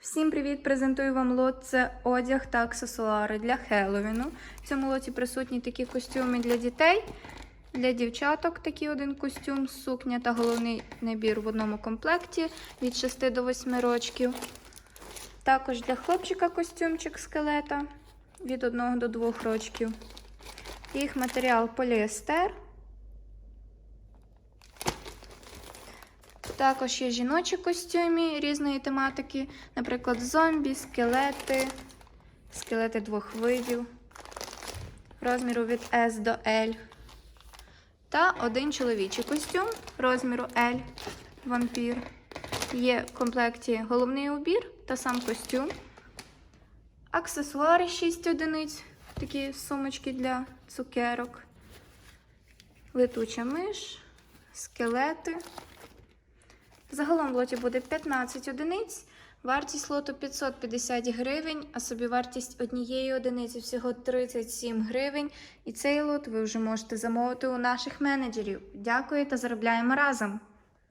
Всім привіт! Презентую вам лот. Це одяг та аксесуари для Хеллоуіну. В цьому лоті присутні такі костюми для дітей, для дівчаток такий один костюм, сукня та головний набір в одному комплекті від 6 до 8 років. Також для хлопчика костюмчик скелета від 1 до 2 років. Їх матеріал поліестер. Також є жіночі костюми різної тематики, наприклад, зомбі, скелети, скелети двох видів, розміру від S до L. Та один чоловічий костюм розміру L, вампір. Є в комплекті головний убір та сам костюм. Аксесуари 6 одиниць, такі сумочки для цукерок, летуча миш, скелети. Загалом в лоті буде 15 одиниць, вартість лоту 550 гривень, а собівартість однієї одиниці всього 37 гривень. І цей лот ви вже можете замовити у наших менеджерів. Дякую та заробляємо разом!